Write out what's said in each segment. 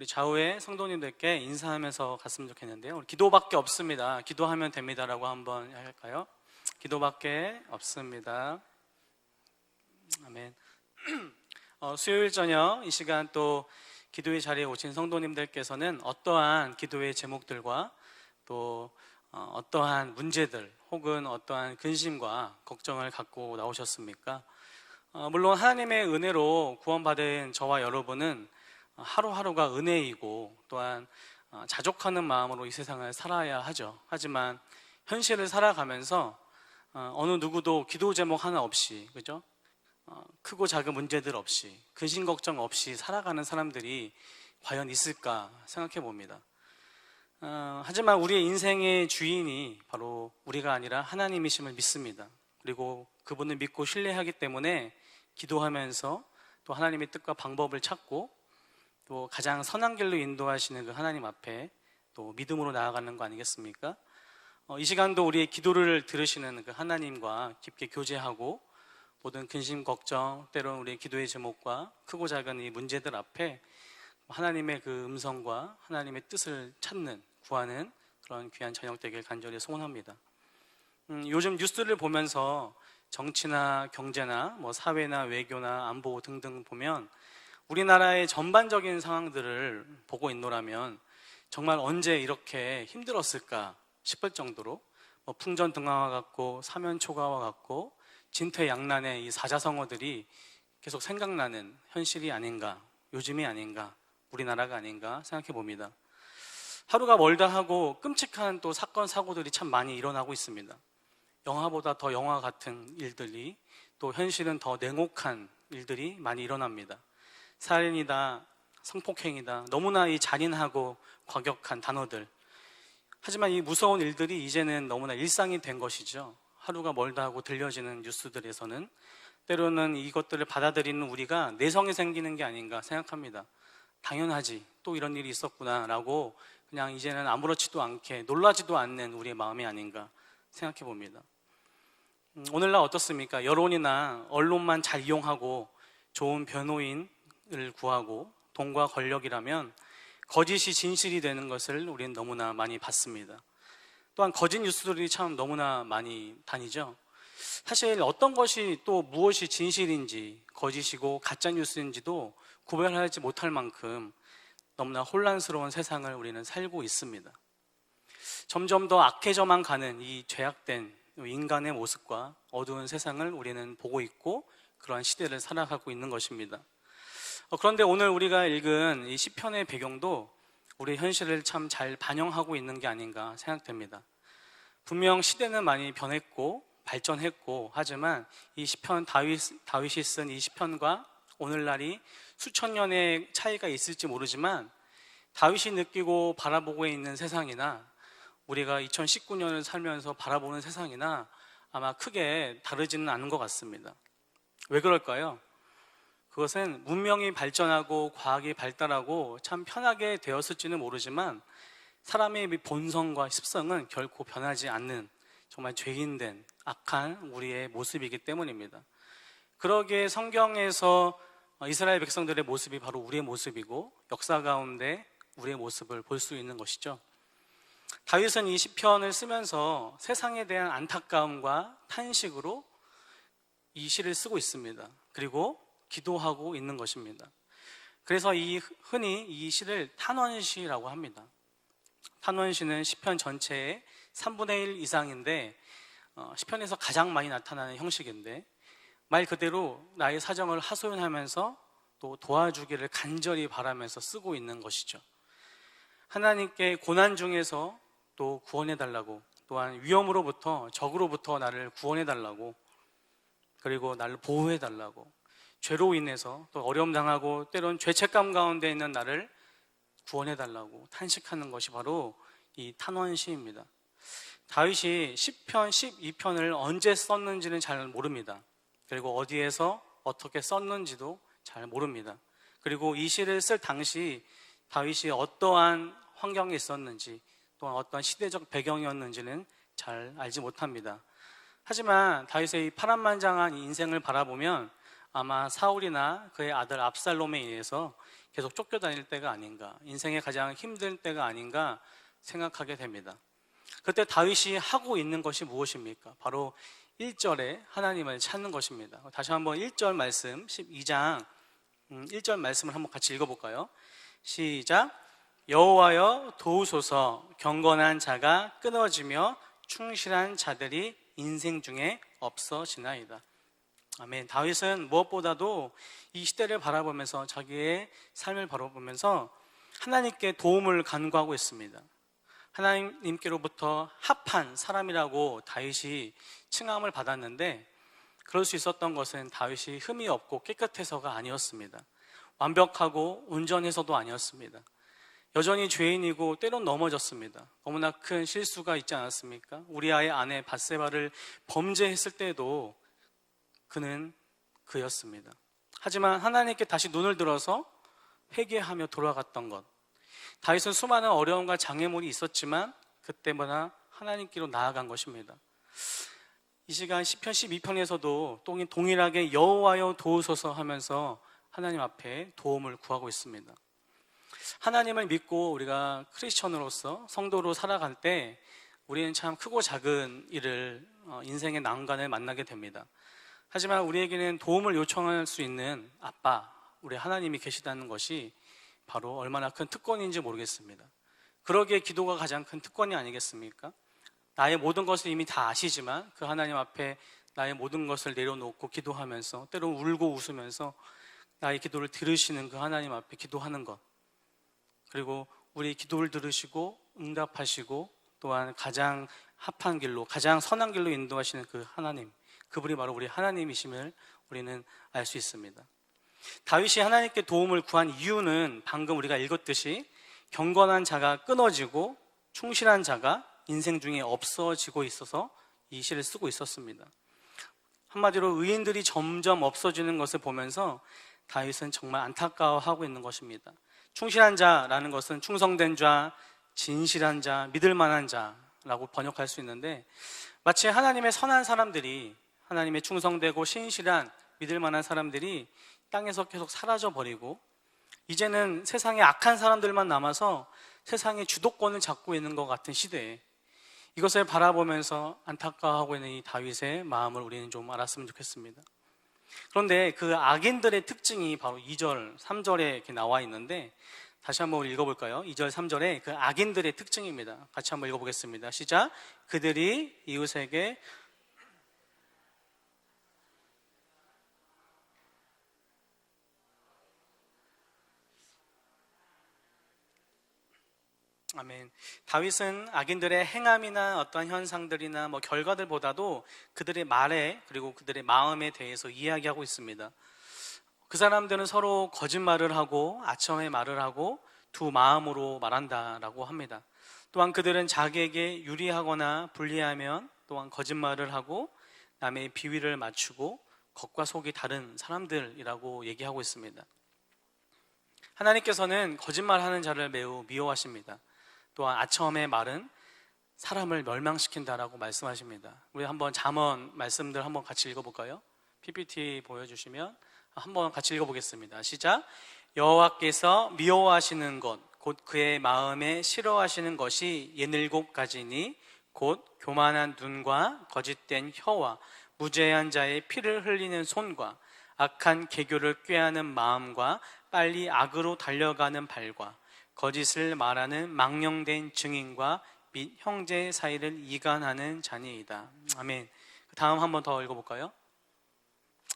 우리 좌우의 성도님들께 인사하면서 갔으면 좋겠는데요. 우리 기도밖에 없습니다. 기도하면 됩니다라고 한번 할까요? 기도밖에 없습니다. 아멘. 어, 수요일 저녁 이 시간 또 기도의 자리에 오신 성도님들께서는 어떠한 기도의 제목들과 또 어, 어떠한 문제들 혹은 어떠한 근심과 걱정을 갖고 나오셨습니까? 어, 물론 하나님의 은혜로 구원받은 저와 여러분은 하루하루가 은혜이고 또한 어, 자족하는 마음으로 이 세상을 살아야 하죠. 하지만 현실을 살아가면서 어, 어느 누구도 기도 제목 하나 없이 그죠? 어, 크고 작은 문제들 없이 근심 걱정 없이 살아가는 사람들이 과연 있을까 생각해 봅니다. 어, 하지만 우리의 인생의 주인이 바로 우리가 아니라 하나님이심을 믿습니다. 그리고 그분을 믿고 신뢰하기 때문에 기도하면서 또 하나님의 뜻과 방법을 찾고 또 가장 선한 길로 인도하시는 그 하나님 앞에 또 믿음으로 나아가는 거 아니겠습니까? 어, 이 시간도 우리의 기도를 들으시는 그 하나님과 깊게 교제하고 모든 근심 걱정 때로는 우리의 기도의 제목과 크고 작은 이 문제들 앞에 하나님의 그 음성과 하나님의 뜻을 찾는 구하는 그런 귀한 저녁 되길 간절히 소원합니다. 음, 요즘 뉴스를 보면서 정치나 경제나 뭐 사회나 외교나 안보 등등 보면 우리나라의 전반적인 상황들을 보고 있노라면 정말 언제 이렇게 힘들었을까 싶을 정도로 뭐 풍전등화와 같고 사면초가와 같고 진퇴양난의 이 사자성어들이 계속 생각나는 현실이 아닌가 요즘이 아닌가 우리나라가 아닌가 생각해 봅니다. 하루가 멀다 하고 끔찍한 또 사건 사고들이 참 많이 일어나고 있습니다. 영화보다 더 영화 같은 일들이 또 현실은 더 냉혹한 일들이 많이 일어납니다. 살인이다, 성폭행이다, 너무나 이 잔인하고 과격한 단어들. 하지만 이 무서운 일들이 이제는 너무나 일상이 된 것이죠. 하루가 멀다 하고 들려지는 뉴스들에서는 때로는 이것들을 받아들이는 우리가 내성이 생기는 게 아닌가 생각합니다. 당연하지. 또 이런 일이 있었구나라고 그냥 이제는 아무렇지도 않게 놀라지도 않는 우리의 마음이 아닌가 생각해 봅니다. 음, 오늘날 어떻습니까? 여론이나 언론만 잘 이용하고 좋은 변호인 을 구하고 돈과 권력이라면 거짓이 진실이 되는 것을 우리는 너무나 많이 봤습니다. 또한 거짓 뉴스들이 참 너무나 많이 다니죠. 사실 어떤 것이 또 무엇이 진실인지 거짓이고 가짜 뉴스인지도 구별하지 못할 만큼 너무나 혼란스러운 세상을 우리는 살고 있습니다. 점점 더 악해져만 가는 이 죄악된 인간의 모습과 어두운 세상을 우리는 보고 있고 그러한 시대를 살아가고 있는 것입니다. 어, 그런데 오늘 우리가 읽은 이 시편의 배경도 우리 현실을 참 잘 반영하고 있는 게 아닌가 생각됩니다. 분명 시대는 많이 변했고 발전했고 하지만 이 시편 다윗, 다윗이 쓴 이 시편과 오늘날이 수천 년의 차이가 있을지 모르지만 다윗이 느끼고 바라보고 있는 세상이나 우리가 2019년을 살면서 바라보는 세상이나 아마 크게 다르지는 않은 것 같습니다. 왜 그럴까요? 그것은 문명이 발전하고 과학이 발달하고 참 편하게 되었을지는 모르지만 사람의 본성과 습성은 결코 변하지 않는 정말 죄인된 악한 우리의 모습이기 때문입니다. 그러기에 성경에서 이스라엘 백성들의 모습이 바로 우리의 모습이고 역사 가운데 우리의 모습을 볼 수 있는 것이죠. 다윗은 이 시편을 쓰면서 세상에 대한 안타까움과 탄식으로 이 시를 쓰고 있습니다. 그리고 기도하고 있는 것입니다. 그래서 이 흔히 이 시를 탄원시라고 합니다. 탄원시는 시편 전체의 3분의 1 이상인데 어, 시편에서 가장 많이 나타나는 형식인데 말 그대로 나의 사정을 하소연하면서 또 도와주기를 간절히 바라면서 쓰고 있는 것이죠. 하나님께 고난 중에서 또 구원해 달라고 또한 위험으로부터 적으로부터 나를 구원해 달라고 그리고 나를 보호해 달라고 죄로 인해서 또 어려움 당하고 때론 죄책감 가운데 있는 나를 구원해 달라고 탄식하는 것이 바로 이 탄원시입니다. 다윗이 10편, 12편을 언제 썼는지는 잘 모릅니다. 그리고 어디에서 어떻게 썼는지도 잘 모릅니다. 그리고 이 시를 쓸 당시 다윗이 어떠한 환경에 있었는지 또한 어떠한 시대적 배경이었는지는 잘 알지 못합니다. 하지만 다윗의 이 파란만장한 인생을 바라보면 아마 사울이나 그의 아들 압살롬에 의해서 계속 쫓겨다닐 때가 아닌가, 인생의 가장 힘든 때가 아닌가 생각하게 됩니다. 그때 다윗이 하고 있는 것이 무엇입니까? 바로 1절에 하나님을 찾는 것입니다. 다시 한번 1절 말씀, 12장 1절 음, 말씀을 한번 같이 읽어볼까요? 시작. 여호와여 도우소서 경건한 자가 끊어지며 충실한 자들이 인생 중에 없어지나이다. 아멘. 다윗은 무엇보다도 이 시대를 바라보면서 자기의 삶을 바라보면서 하나님께 도움을 간구하고 있습니다. 하나님께로부터 합한 사람이라고 다윗이 칭함을 받았는데 그럴 수 있었던 것은 다윗이 흠이 없고 깨끗해서가 아니었습니다. 완벽하고 온전해서도 아니었습니다. 여전히 죄인이고 때론 넘어졌습니다. 너무나 큰 실수가 있지 않았습니까? 우리 아의 아내 바세바를 범죄했을 때도 그는 그였습니다. 하지만 하나님께 다시 눈을 들어서 회개하며 돌아갔던 것. 다윗은 수많은 어려움과 장애물이 있었지만 그때마다 하나님께로 나아간 것입니다. 이 시간 10편 12편에서도 동일하게 여호와여 도우소서 하면서 하나님 앞에 도움을 구하고 있습니다. 하나님을 믿고 우리가 크리스천으로서 성도로 살아갈 때 우리는 참 크고 작은 일을 어, 인생의 난관을 만나게 됩니다. 하지만 우리에게는 도움을 요청할 수 있는 아빠, 우리 하나님이 계시다는 것이 바로 얼마나 큰 특권인지 모르겠습니다. 그러기에 기도가 가장 큰 특권이 아니겠습니까? 나의 모든 것을 이미 다 아시지만 그 하나님 앞에 나의 모든 것을 내려놓고 기도하면서 때로 울고 웃으면서 나의 기도를 들으시는 그 하나님 앞에 기도하는 것. 그리고 우리 기도를 들으시고 응답하시고 또한 가장 합한 길로 가장 선한 길로 인도하시는 그 하나님. 그분이 바로 우리 하나님이심을 우리는 알 수 있습니다. 다윗이 하나님께 도움을 구한 이유는 방금 우리가 읽었듯이 경건한 자가 끊어지고 충실한 자가 인생 중에 없어지고 있어서 이 시를 쓰고 있었습니다. 한마디로 의인들이 점점 없어지는 것을 보면서 다윗은 정말 안타까워하고 있는 것입니다. 충실한 자라는 것은 충성된 자, 진실한 자, 믿을 만한 자라고 번역할 수 있는데 마치 하나님의 선한 사람들이 하나님의 충성되고 신실한 믿을 만한 사람들이 땅에서 계속 사라져 버리고 이제는 세상에 악한 사람들만 남아서 세상의 주도권을 잡고 있는 것 같은 시대에 이것을 바라보면서 안타까워하고 있는 이 다윗의 마음을 우리는 좀 알았으면 좋겠습니다. 그런데 그 악인들의 특징이 바로 2절, 3절에 이렇게 나와 있는데 다시 한번 읽어볼까요? 2절, 3절에 그 악인들의 특징입니다. 같이 한번 읽어보겠습니다. 시작. 그들이 이웃에게 아멘. 다윗은 악인들의 행함이나 어떤 현상들이나 뭐 결과들보다도 그들의 말에 그리고 그들의 마음에 대해서 이야기하고 있습니다. 그 사람들은 서로 거짓말을 하고 아첨의 말을 하고 두 마음으로 말한다라고 합니다. 또한 그들은 자기에게 유리하거나 불리하면 또한 거짓말을 하고 남의 비위를 맞추고 겉과 속이 다른 사람들이라고 얘기하고 있습니다. 하나님께서는 거짓말하는 자를 매우 미워하십니다. 또한 아첨의 말은 사람을 멸망시킨다라고 말씀하십니다. 우리 한번 잠언 말씀들 한번 같이 읽어볼까요? PPT 보여주시면 한번 같이 읽어보겠습니다. 시작. 여호와께서 미워하시는 것, 곧 그의 마음에 싫어하시는 것이 예닐곱 가지니 곧 교만한 눈과 거짓된 혀와 무죄한 자의 피를 흘리는 손과 악한 개교를 꾀하는 마음과 빨리 악으로 달려가는 발과 거짓을 말하는 망령된 증인과 및 형제 사이를 이간하는 자니이다. 아멘. 다음 한번 더 읽어볼까요?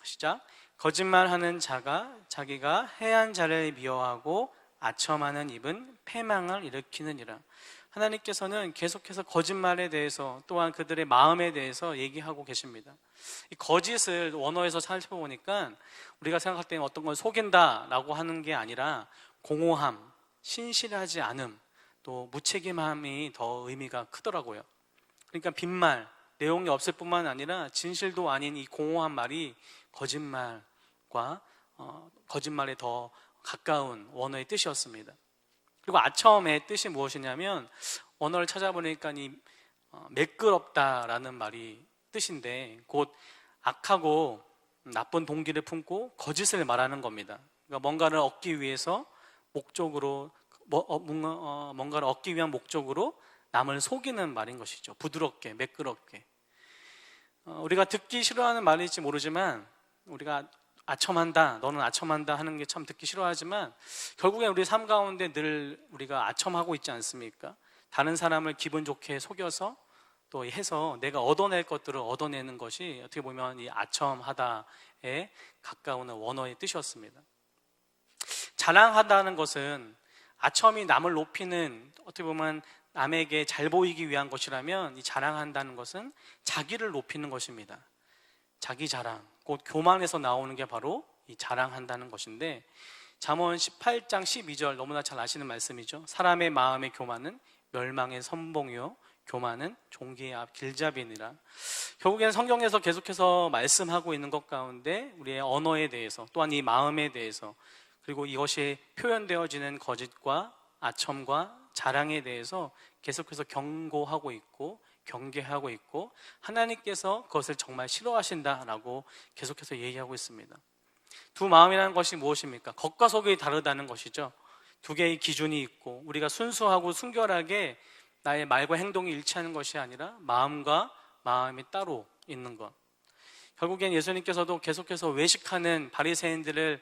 시작. 거짓말하는 자가 자기가 해한 자를 미워하고 아첨하는 입은 패망을 일으키느니라. 하나님께서는 계속해서 거짓말에 대해서 또한 그들의 마음에 대해서 얘기하고 계십니다. 이 거짓을 원어에서 살펴보니까 우리가 생각할 때는 어떤 걸 속인다라고 하는 게 아니라 공허함, 신실하지 않음, 또 무책임함이 더 의미가 크더라고요. 그러니까 빈말, 내용이 없을 뿐만 아니라 진실도 아닌 이 공허한 말이 거짓말과 어, 거짓말에 더 가까운 원어의 뜻이었습니다. 그리고 아첨의 뜻이 무엇이냐면 원어를 찾아보니까 이 어, 매끄럽다라는 말이 뜻인데 곧 악하고 나쁜 동기를 품고 거짓을 말하는 겁니다. 그러니까 뭔가를 얻기 위해서 목적으로 뭐, 어, 뭔가, 어, 뭔가를 얻기 위한 목적으로 남을 속이는 말인 것이죠. 부드럽게, 매끄럽게. 어, 우리가 듣기 싫어하는 말일지 모르지만 우리가 아첨한다, 너는 아첨한다 하는 게 참 듣기 싫어하지만 결국엔 우리 삶 가운데 늘 우리가 아첨하고 있지 않습니까? 다른 사람을 기분 좋게 속여서 또 해서 내가 얻어낼 것들을 얻어내는 것이 어떻게 보면 이 아첨하다에 가까운 원어의 뜻이었습니다. 자랑하다는 것은 아첨이 남을 높이는 어떻게 보면 남에게 잘 보이기 위한 것이라면 이 자랑한다는 것은 자기를 높이는 것입니다. 자기 자랑, 곧 교만에서 나오는 게 바로 이 자랑한다는 것인데 잠언 18장 12절 너무나 잘 아시는 말씀이죠. 사람의 마음의 교만은 멸망의 선봉이요 교만은 종기의 앞 길잡이니라. 결국에는 성경에서 계속해서 말씀하고 있는 것 가운데 우리의 언어에 대해서 또한 이 마음에 대해서 그리고 이것이 표현되어지는 거짓과 아첨과 자랑에 대해서 계속해서 경고하고 있고 경계하고 있고 하나님께서 그것을 정말 싫어하신다라고 계속해서 얘기하고 있습니다. 두 마음이라는 것이 무엇입니까? 겉과 속이 다르다는 것이죠. 두 개의 기준이 있고 우리가 순수하고 순결하게 나의 말과 행동이 일치하는 것이 아니라 마음과 마음이 따로 있는 것. 결국엔 예수님께서도 계속해서 외식하는 바리새인들을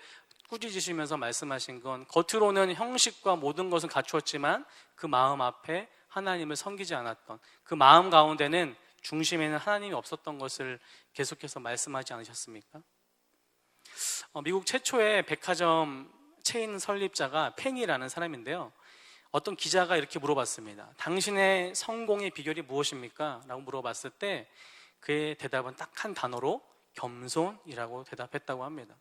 꾸짖으시면서 말씀하신 건 겉으로는 형식과 모든 것은 갖추었지만 그 마음 앞에 하나님을 섬기지 않았던 그 마음 가운데는 중심에는 하나님이 없었던 것을 계속해서 말씀하지 않으셨습니까? 어, 미국 최초의 백화점 체인 설립자가 펜이라는 사람인데요. 어떤 기자가 이렇게 물어봤습니다. 당신의 성공의 비결이 무엇입니까? 라고 물어봤을 때 그의 대답은 딱 한 단어로 겸손이라고 대답했다고 합니다.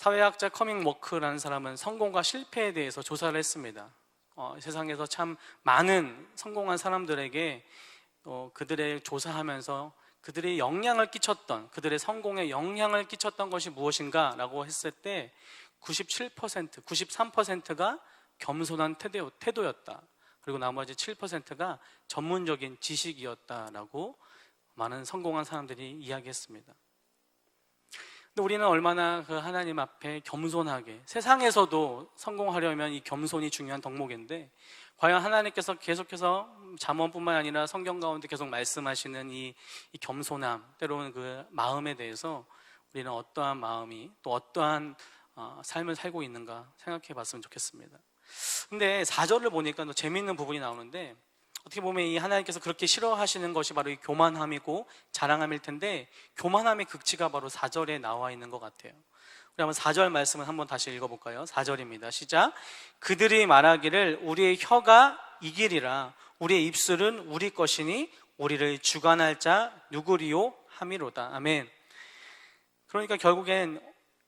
사회학자 커밍 워크라는 사람은 성공과 실패에 대해서 조사를 했습니다. 어, 세상에서 참 많은 성공한 사람들에게 어, 그들의 조사하면서 그들의 영향을 끼쳤던 그들의 성공에 영향을 끼쳤던 것이 무엇인가라고 했을 때 97%, 93%가 겸손한 태도, 태도였다. 그리고 나머지 7%가 전문적인 지식이었다라고 많은 성공한 사람들이 이야기했습니다. 근데 우리는 얼마나 그 하나님 앞에 겸손하게 세상에서도 성공하려면 이 겸손이 중요한 덕목인데 과연 하나님께서 계속해서 잠언뿐만 아니라 성경 가운데 계속 말씀하시는 이, 이 겸손함 때로는 그 마음에 대해서 우리는 어떠한 마음이 또 어떠한 어, 삶을 살고 있는가 생각해 봤으면 좋겠습니다. 근데 4절을 보니까 또 재미있는 부분이 나오는데 어떻게 보면 이 하나님께서 그렇게 싫어하시는 것이 바로 이 교만함이고 자랑함일 텐데 교만함의 극치가 바로 4절에 나와 있는 것 같아요. 우리 한번 4절 말씀을 한번 다시 읽어볼까요? 4절입니다. 시작. 그들이 말하기를 우리의 혀가 이길이라 우리의 입술은 우리 것이니 우리를 주관할 자 누구리요 함이로다. 아멘. 그러니까 결국엔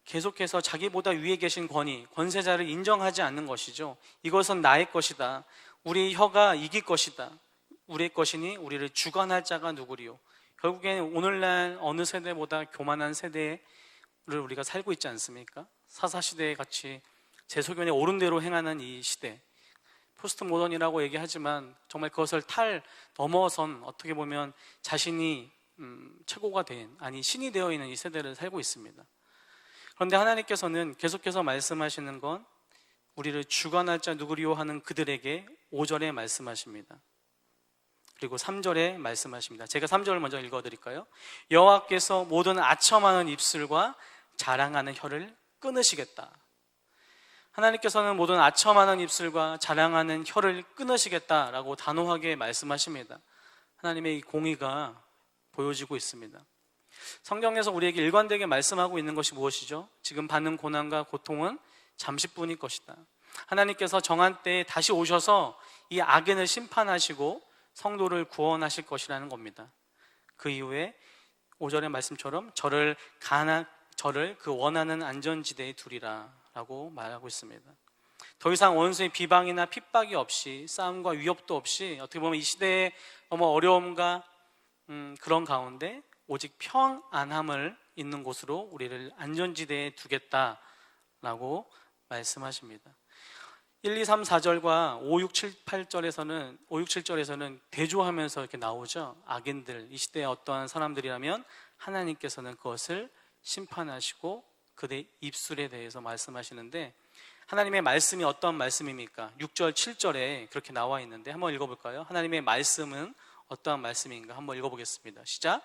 계속해서 자기보다 위에 계신 권위, 권세자를 인정하지 않는 것이죠. 이것은 나의 것이다. 우리 혀가 이길 것이다. 우리의 것이니 우리를 주관할 자가 누구리요? 결국엔 오늘날 어느 세대보다 교만한 세대를 우리가 살고 있지 않습니까? 사사시대에 같이 제 소견에 옳은 대로 행하는 이 시대. 포스트 모던이라고 얘기하지만 정말 그것을 탈 넘어선 어떻게 보면 자신이 음, 최고가 된 아니 신이 되어 있는 이 세대를 살고 있습니다. 그런데 하나님께서는 계속해서 말씀하시는 건 우리를 주관할 자 누구리요 하는 그들에게 5절에 말씀하십니다. 그리고 3절에 말씀하십니다. 제가 3절을 먼저 읽어 드릴까요? 여호와께서 모든 아첨하는 입술과 자랑하는 혀를 끊으시겠다. 하나님께서는 모든 아첨하는 입술과 자랑하는 혀를 끊으시겠다라고 단호하게 말씀하십니다. 하나님의 이 공의가 보여지고 있습니다. 성경에서 우리에게 일관되게 말씀하고 있는 것이 무엇이죠? 지금 받는 고난과 고통은 잠시뿐일 것이다. 하나님께서 정한 때에 다시 오셔서 이 악인을 심판하시고 성도를 구원하실 것이라는 겁니다. 그 이후에 5절의 말씀처럼 저를 가나 저를 그 원하는 안전지대에 두리라라고 말하고 있습니다. 더 이상 원수의 비방이나 핍박이 없이 싸움과 위협도 없이 어떻게 보면 이 시대의 너무 어려움과 음, 그런 가운데 오직 평안함을 있는 곳으로 우리를 안전지대에 두겠다라고 말씀하십니다. 1, 2, 3, 4절과 5, 6, 7, 8절에서는 5, 6, 7절에서는 대조하면서 이렇게 나오죠. 악인들 이 시대의 어떠한 사람들이라면 하나님께서는 그것을 심판하시고 그들의 입술에 대해서 말씀하시는데 하나님의 말씀이 어떤 말씀입니까? 6절, 7절에 그렇게 나와 있는데 한번 읽어볼까요? 하나님의 말씀은 어떠한 말씀인가? 한번 읽어보겠습니다. 시작.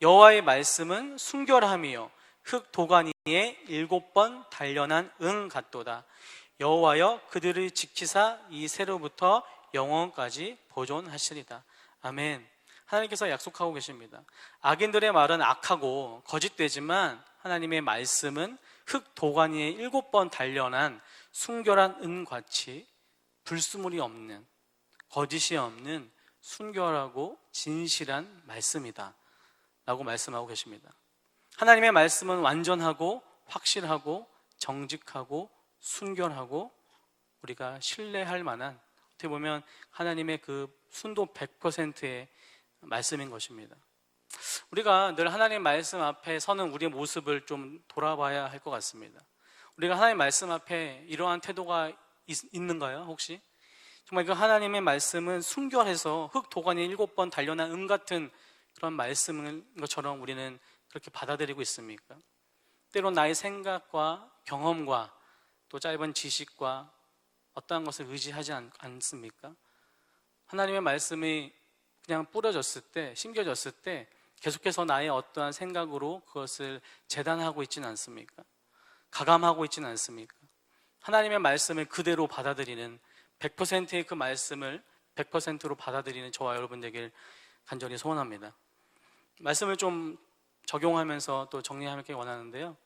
여호와의 말씀은 순결함이요 흙 도가니에 일곱 번 단련한 응 같도다. 여호와여 그들을 지키사 이 새로부터 영원까지 보존하시리다. 아멘. 하나님께서 약속하고 계십니다. 악인들의 말은 악하고 거짓되지만 하나님의 말씀은 흙 도가니에 일곱 번 단련한 순결한 은같이 불수물이 없는 거짓이 없는 순결하고 진실한 말씀이다. 라고 말씀하고 계십니다. 하나님의 말씀은 완전하고 확실하고 정직하고 순결하고 우리가 신뢰할 만한 어떻게 보면 하나님의 그 순도 100%의 말씀인 것입니다. 우리가 늘 하나님 말씀 앞에 서는 우리의 모습을 좀 돌아봐야 할 것 같습니다. 우리가 하나님 말씀 앞에 이러한 태도가 있, 있는가요, 혹시? 정말 그 하나님의 말씀은 순결해서 흙 도관에 일곱 번 단련한 음 같은 그런 말씀인 것처럼 우리는 그렇게 받아들이고 있습니까? 때론 나의 생각과 경험과 또 짧은 지식과 어떠한 것을 의지하지 않, 않습니까? 하나님의 말씀이 그냥 뿌려졌을 때, 심겨졌을 때 계속해서 나의 어떠한 생각으로 그것을 재단하고 있지는 않습니까? 가감하고 있지는 않습니까? 하나님의 말씀을 그대로 받아들이는 100%의 그 말씀을 100%로 받아들이는 저와 여러분 되길 간절히 소원합니다. 말씀을 좀 적용하면서 또 정리하기 원하는데요.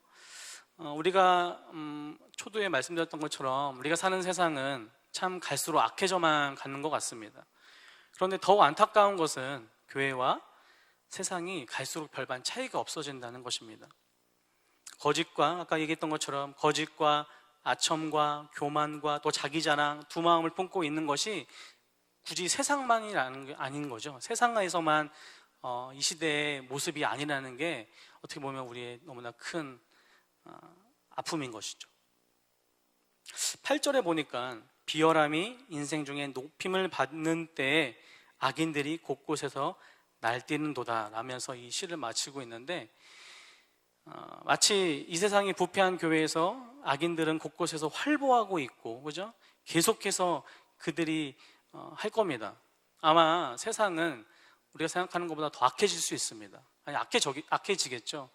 어, 우리가 음, 초두에 말씀드렸던 것처럼 우리가 사는 세상은 참 갈수록 악해져만 가는 것 같습니다. 그런데 더욱 안타까운 것은 교회와 세상이 갈수록 별반 차이가 없어진다는 것입니다. 거짓과 아까 얘기했던 것처럼 거짓과 아첨과 교만과 또 자기 자랑 두 마음을 품고 있는 것이 굳이 세상만이라는 게 아닌 거죠. 세상에서만 어, 이 시대의 모습이 아니라는 게 어떻게 보면 우리의 너무나 큰 어, 아픔인 것이죠. 8절에 보니까 비열함이 인생 중에 높임을 받는 때에 악인들이 곳곳에서 날뛰는 도다 라면서 이 시를 마치고 있는데 어, 마치 이 세상이 부패한 교회에서 악인들은 곳곳에서 활보하고 있고 그죠? 계속해서 그들이 어, 할 겁니다. 아마 세상은 우리가 생각하는 것보다 더 악해질 수 있습니다. 아니 악해져, 악해지겠죠.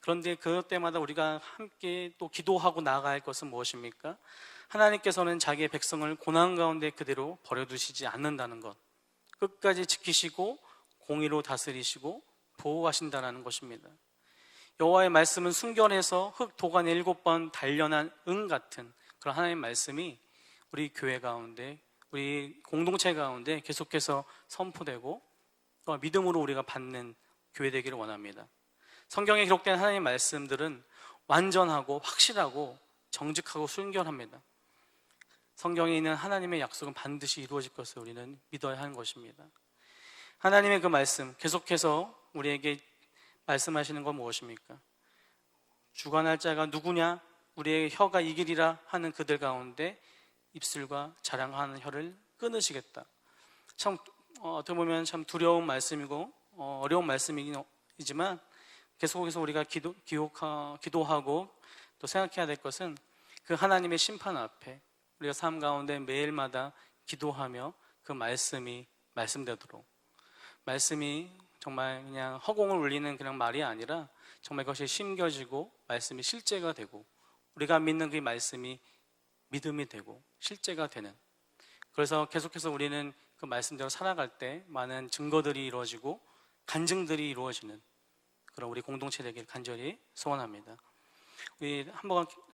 그런데 그것 때마다 우리가 함께 또 기도하고 할 것은 무엇입니까? 하나님께서는 자기의 백성을 고난 가운데 그대로 버려두시지 않는다는 것. 끝까지 지키시고 공의로 다스리시고 보호하신다는 것입니다. 여호와의 말씀은 순결해서 흙 도관에 일곱 번 단련한 은 같은 그런 하나님의 말씀이 우리 교회 가운데 우리 공동체 가운데 계속해서 선포되고 또 믿음으로 우리가 받는 교회 되기를 원합니다. 성경에 기록된 하나님의 말씀들은 완전하고 확실하고 정직하고 순결합니다. 성경에 있는 하나님의 약속은 반드시 이루어질 것을 우리는 믿어야 하는 것입니다. 하나님의 그 말씀 계속해서 우리에게 말씀하시는 건 무엇입니까? 주관할 자가 누구냐? 우리의 혀가 이길이라 하는 그들 가운데 입술과 자랑하는 혀를 끊으시겠다. 참 어, 어떻게 보면 참 두려운 말씀이고 어, 어려운 말씀이지만 계속해서 우리가 기도, 기록하, 기도하고 또 생각해야 될 것은 그 하나님의 심판 앞에 우리가 삶 가운데 매일마다 기도하며 그 말씀이 말씀되도록 말씀이 정말 그냥 허공을 울리는 그냥 말이 아니라 정말 그것이 심겨지고 말씀이 실제가 되고 우리가 믿는 그 말씀이 믿음이 되고 실제가 되는 그래서 계속해서 우리는 그 말씀대로 살아갈 때 많은 증거들이 이루어지고 간증들이 이루어지는 그런 우리 공동체 되길 간절히 소원합니다. 우리 한번